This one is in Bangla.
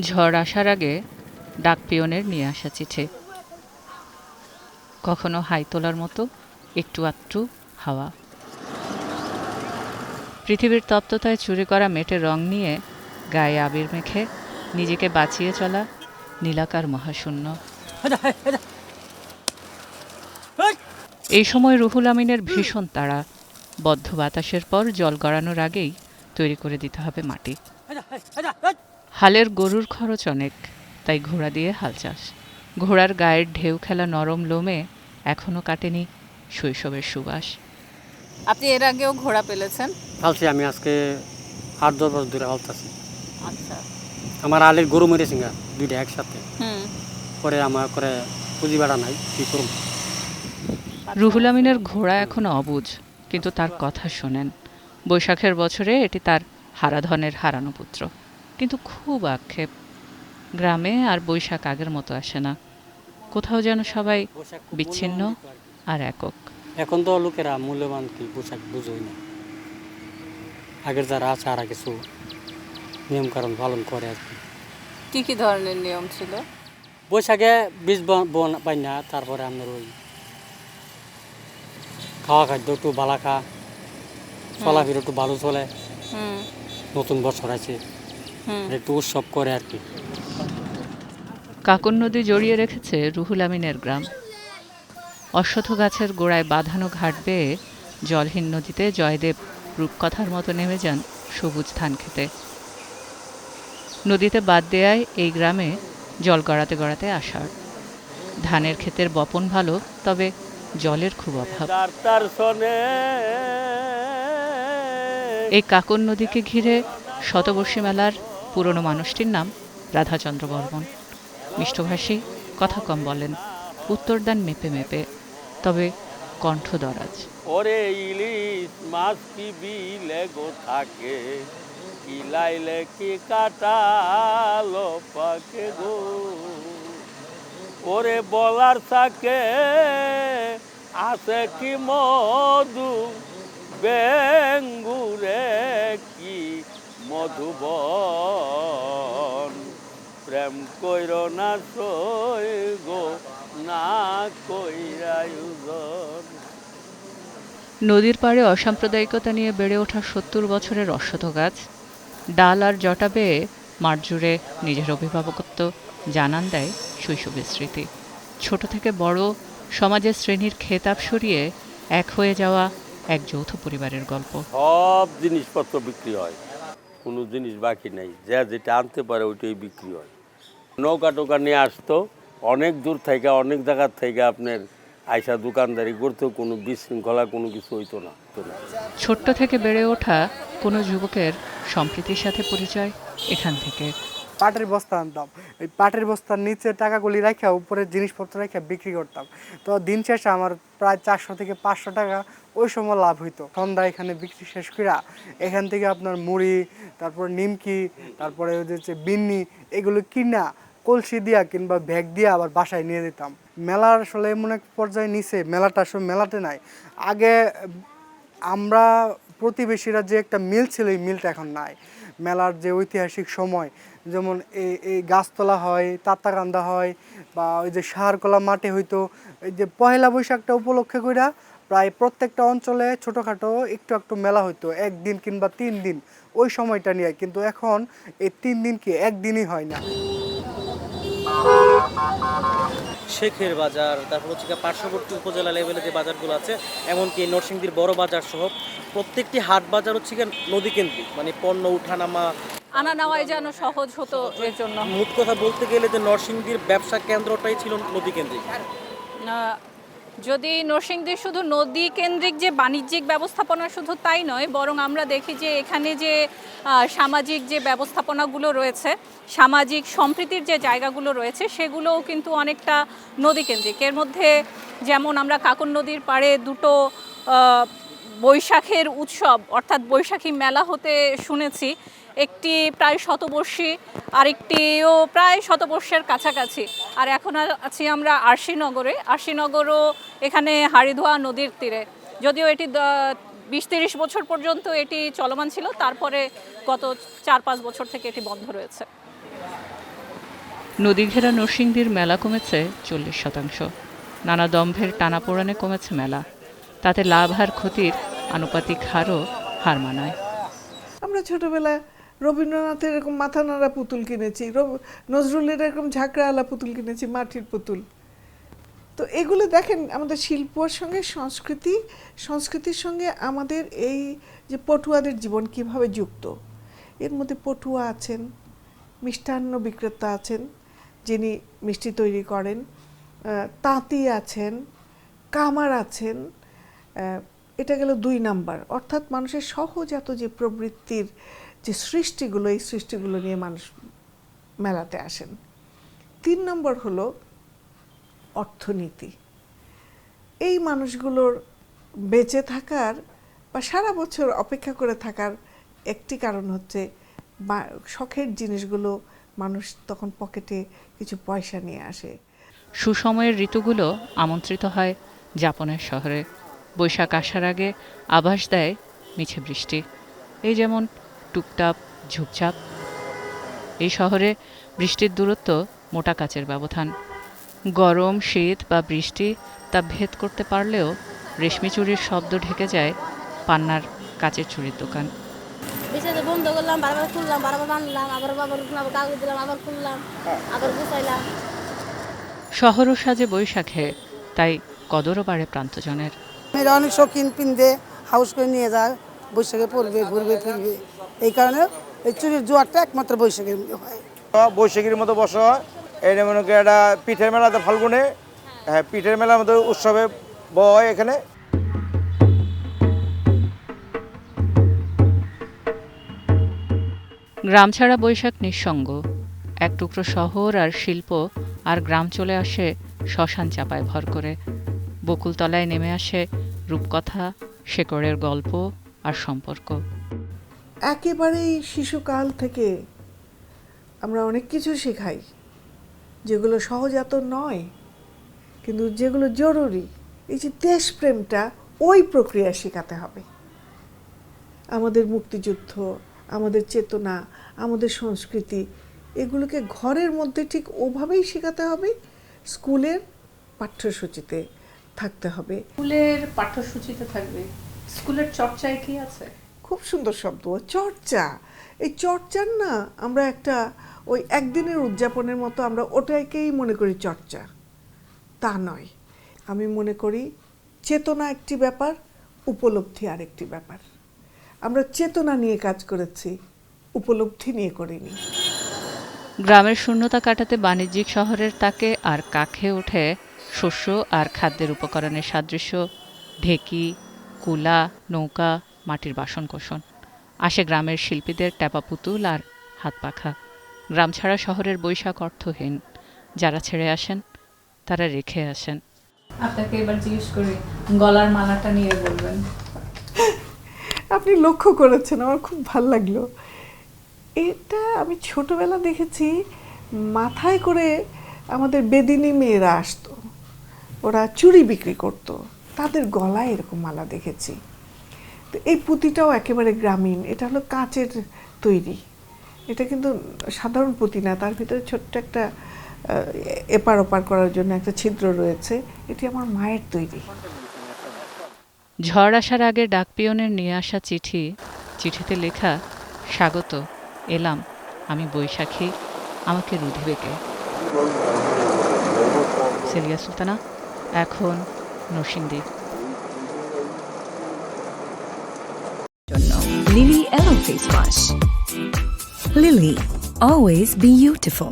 ঝড় আসার আগে ডাক পিয়নের নিয়ে আসা চিঠি। কখনো হাই তোলার মতো, একটু আধটু হাওয়া। পৃথিবীর তপ্ততায় চুরি করা মেটে রং নিয়ে গায়ে আবির মেখে নিজেকে বাঁচিয়ে চলা নীলাকার মহাশূন্য। এই সময় রুহুল আমিনের ভীষণ তাড়া। বদ্ধ বাতাসের পর জল গড়ানোর আগেই তৈরি করে দিতে হবে মাটি। হালের গরুর খরচ অনেক তাই ঘোড়া দিয়ে হাল চাষ ঘোড়ার গায়ের ঢেউ খেলা নরম লোমে এখনও কাটেনি শৈশবের সুবাস। আপনি এর আগেও ঘোড়া পেলেছেন? হালছি আমি আজকে আট দশ বছর ধরে হালতাছি। আচ্ছা। আমার আলের গরু মেরেছি গা দুইটা একসাথে। হুম। পরে আমার করে পুঁজি বাড়া নাই কি করুম রুহুল আমিনের ঘোড়া এখনও অবুঝ কিন্তু তার কথা শোনেন। বৈশাখের বছরে এটি তার হারাধনের হারানো পুত্র। কিন্তু খুব আক্ষেপ। গ্রামে আর বৈশাখ আগের মতো আসে না। কোথাও যেন সবাই বিচ্ছিন্ন আর একক। এখন তো লোকেরা মূল্যবান কি পোশাক বুঝোই না। আগের যারা আছে আর কিছু নিয়ম কারণ পালন করে আর কি। কি কি ধরনের নিয়ম ছিল? বৈশাখে বীজ বন- না তারপরে আপনার ওই খাওয়া খাদ্য একটু বালা খা চলাফেরা একটু ভালো চলে। নতুন বছর আছে। একটু উৎসব করে আর কি। কাকন নদী জড়িয়ে রেখেছে রুহুল আমিনের গ্রাম। অশ্বথ গাছের গোড়ায় বাঁধানো ঘাট বেয়ে জলহীন নদীতে জয়দেব রূপকথার মতো নেমে যান সবুজ ধান খেতে। নদীতে বাদ দেয়ায় এই গ্রামে জল গড়াতে গড়াতে আষাঢ়। ধানের ক্ষেতের বপন ভালো তবে জলের খুব অভাব। এই কাকন নদীকে ঘিরে শতবর্ষী মেলার পুরনো মানুষটির নাম রাধাচন্দ্র বর্মন। মিষ্টভাষী, কথা কম বলেন, উত্তর দেন মেপে মেপে, তবে কণ্ঠ দরাজ। ওরে ইলিশ মাছ কি বিলে গো থাকে, কি লাইলে কি কাটালো পাকে গো? ওরে বলার থাকে আছে কি মধু, বেঙ্গুরে মধুবন। প্রেম কইর না সই গো না কইরায়ুজন নদীর পাড়ে অসাম্প্রদায়িকতা নিয়ে বেড়ে ওঠা সত্তর বছরের অশ্বত গাছ ডাল আর জটা বেয়ে মাঠ জুড়ে নিজের অভিভাবকত্ব জানান দেয় শৈশবের স্মৃতি। ছোট থেকে বড় সমাজের শ্রেণির খেতাব সরিয়ে এক হয়ে যাওয়া এক যৌথ পরিবারের গল্প। সব জিনিসপত্র বিক্রি হয়। কোনো জিনিস বাকি নেই। যা যেটা আনতে পারে ওইটাই বিক্রি হয়। নৌকা টোকা নিয়ে আসতো অনেক দূর থেকে অনেক জায়গার থেকে আপনার আইসা দোকানদারি করতো কোনো বিশৃঙ্খলা কোনো কিছু হইতো না। ছোট্ট থেকে বেড়ে ওঠা কোনো যুবকের সম্প্রীতির সাথে পরিচয় এখান থেকে। পাটের বস্তা আনতাম। এই পাটের বস্তার নিচে টাকাগুলি রাখা উপরে জিনিসপত্র রেখে বিক্রি করতাম। তো দিন শেষে আমার প্রায় চারশো থেকে পাঁচশো টাকা ওই সময় লাভ হইতো। সন্ধ্যা এখানে বিক্রি শেষ করা এখান থেকে আপনার মুড়ি, তারপর নিমকি, তারপরে ওই যে হচ্ছে বিন্নি, এগুলো কিনা কলসি দিয়া কিংবা ব্যাগ দিয়া আবার বাসায় নিয়ে দিতাম মেলার আসলে এমন এক পর্যায়ে নিচে মেলাটা আসলে মেলাতে নাই। আগে আমরা প্রতিবেশীরা যে একটা মিল ছিল, এই মিলটা এখন নাই। মেলার যে ঐতিহাসিক সময়, যেমন এই এই গাছতলা হয় তাত্তাকান্দা হয়, বা ওই যে সাহারকলা মাঠে হইতো, এই যে পহেলা বৈশাখটা উপলক্ষে কইরা প্রায় প্রত্যেকটা অঞ্চলে ছোটোখাটো একটু একটু মেলা হইতো একদিন কিংবা তিন দিন। ওই সময়টা নিয়ে কিন্তু এখন এই তিন দিন কি একদিনই হয় না। শেখের বাজার তারপর হচ্ছে পার্শ্ববর্তী উপজেলা লেভেলে যে বাজারগুলো আছে এমনকি নরসিংদীর বড় বাজার সহ প্রত্যেকটি হাট বাজার হচ্ছে নদী কেন্দ্রিক মানে পণ্য উঠানামা। আনা নেওয়াই যেন সহজ হতো এর জন্য। মোট কথা বলতে গেলে যে নরসিংদীর ব্যবসা কেন্দ্রটাই ছিল নদী কেন্দ্রিক যদি নরসিংদী শুধু নদী কেন্দ্রিক যে বাণিজ্যিক ব্যবস্থাপনা শুধু তাই নয়, বরং আমরা দেখি যে এখানে যে সামাজিক যে ব্যবস্থাপনাগুলো রয়েছে, সামাজিক সম্প্রীতির যে জায়গাগুলো রয়েছে, সেগুলোও কিন্তু অনেকটা নদী কেন্দ্রিক। এর মধ্যে যেমন আমরা কাকন নদীর পাড়ে দুটো বৈশাখের উৎসব, অর্থাৎ বৈশাখী মেলা হতে শুনেছি একটি প্রায় শতবর্ষী আরেকটিও প্রায় শতবর্ষের কাছাকাছি। আর এখন আছি আমরা আরশিনগরে। আরশিনগরও এখানে হাড়িধোয়া নদীর তীরে। যদিও এটি দ- বিশ তিরিশ বছর পর্যন্ত এটি চলমান ছিল তারপরে গত চার পাঁচ বছর থেকে এটি বন্ধ রয়েছে। নদী ঘেরা নরসিংদীর মেলা কমেছে চল্লিশ শতাংশ। নানা দম্ভের টানাপোড়ানে কমেছে মেলা। তাতে লাভ আর ক্ষতির আনুপাতিক হারও হার মানায়। আমরা ছোটবেলায় রবীন্দ্রনাথের এরকম মাথা নাড়া পুতুল কিনেছি নজরুলের এরকম ঝাঁকড়াওয়ালা পুতুল কিনেছি, মাটির পুতুল। তো এগুলো দেখেন, আমাদের শিল্পর সঙ্গে সংস্কৃতি, সংস্কৃতির সঙ্গে আমাদের এই যে পটুয়াদের জীবন কীভাবে যুক্ত। এর মধ্যে পটুয়া আছেন, মিষ্টান্ন বিক্রেতা আছেন, যিনি মিষ্টি তৈরি করেন তাঁতি আছেন, কামার আছেন এটা গেল দুই নাম্বার। অর্থাৎ মানুষের সহজাত যে প্রবৃত্তির যে সৃষ্টিগুলো, এই সৃষ্টিগুলো নিয়ে মানুষ মেলাতে আসেন। তিন নম্বর হলো অর্থনীতি। এই মানুষগুলোর বেঁচে থাকার বা সারা বছর অপেক্ষা করে থাকার একটি কারণ হচ্ছে শখের জিনিসগুলো মানুষ তখন পকেটে কিছু পয়সা নিয়ে আসে। সুসময়ের ঋতুগুলো আমন্ত্রিত হয় জাপানের শহরে। বৈশাখ আসার আগে আভাস দেয় মিছে বৃষ্টি। এই যেমন টুকটাপ ঝুপঝাপ। এই শহরে বৃষ্টির দূরত্ব মোটা কাচের ব্যবধান। গরম শীত বা বৃষ্টি তা ভেদ করতে পারলেও রেশমি চুরির শব্দ ঢেকে যায় পান্নার কাচের চুরির দোকান। বিছাতে বন্ধ করলাম বারবার খুললাম বারবার বানলাম আবার বাবার আবার কাগজ দিলাম আবার খুললাম আবার গুছাইলাম। শহরও সাজে বৈশাখে তাই কদরও বাড়ে প্রান্তজনের। মেয়েরা অনেক শৌখিন পিনবে হাউস করে নিয়ে যায় বৈশাখে পড়বে ঘুরবে ফিরবে। এই কারণে এই চুরির জোয়ারটা একমাত্র বৈশাখের মধ্যে হয়। বৈশাখীর মতো বসা হয়। এটা মনে করি একটা পিঠের মেলাতে ফাল্গুনে হ্যাঁ পিঠের মেলার মতো উৎসবে বয় এখানে। গ্রাম ছাড়া বৈশাখ নিঃসঙ্গ। এক টুকরো শহর আর শিল্প আর গ্রাম চলে আসে শ্মশান চাপায় ভর করে। বকুলতলায় নেমে আসে রূপকথা শেকড়ের গল্প আর সম্পর্ক। একেবারেই শিশুকাল থেকে আমরা অনেক কিছু শেখাই যেগুলো সহজাত নয় কিন্তু যেগুলো জরুরি। এই যে দেশপ্রেমটা ওই প্রক্রিয়া শেখাতে হবে। আমাদের মুক্তিযুদ্ধ আমাদের চেতনা আমাদের সংস্কৃতি এগুলোকে ঘরের মধ্যে ঠিক ওভাবেই শেখাতে হবে। স্কুলের পাঠ্যসূচিতে থাকতে হবে। স্কুলের পাঠ্যসূচিতে থাকবে। স্কুলের চর্চায় কি আছে? খুব সুন্দর শব্দ চর্চা। এই চর্চার না আমরা একটা ওই একদিনের উদযাপনের মতো আমরা ওটাকেই মনে করি চর্চা। তা নয়। আমি মনে করি চেতনা একটি ব্যাপার উপলব্ধি আরেকটি ব্যাপার। আমরা চেতনা নিয়ে কাজ করেছি উপলব্ধি নিয়ে করিনি। গ্রামের শূন্যতা কাটাতে বাণিজ্যিক শহরের তাকে আর কাখে ওঠে শস্য আর খাদ্যের উপকরণের সাদৃশ্য ঢেকি কুলা নৌকা মাটির বাসনকোসন। আসে গ্রামের শিল্পীদের ট্যাপা পুতুল আর হাত পাখা। গ্রাম ছাড়া শহরের বৈশাখ অর্থহীন। যারা ছেড়ে আসেন তারা রেখে আসেন। আপনাকে এবার জিজ্ঞেস করি গলার মালাটা নিয়ে বলবেন। আপনি লক্ষ্য করেছেন আমার খুব ভালো লাগল। এটা আমি ছোটবেলা দেখেছি মাথায় করে আমাদের বেদিনী মেয়েরা আসতো। ওরা চুড়ি বিক্রি করত। তাদের গলায় এরকম মালা দেখেছি। তো এই পুঁতিটাও একেবারে গ্রামীণ। এটা হলো কাঁচের তৈরি। এটা কিন্তু সাধারণ পুঁতি না, তার ভিতরে ছোট্ট একটা এপার ওপার করার জন্য একটা ছিদ্র রয়েছে। এটি আমার মায়ের তৈরি। ঝড় আসার আগে ডাকপিয়নের নিয়ে আসা চিঠি, চিঠিতে লেখা, স্বাগত, এলাম, আমি বৈশাখী, আমাকে রুধিবে কে সেলিয়া সুলতানা, এখন Narsingdi Lily Yellow Face Wash. Lily, always be beautiful.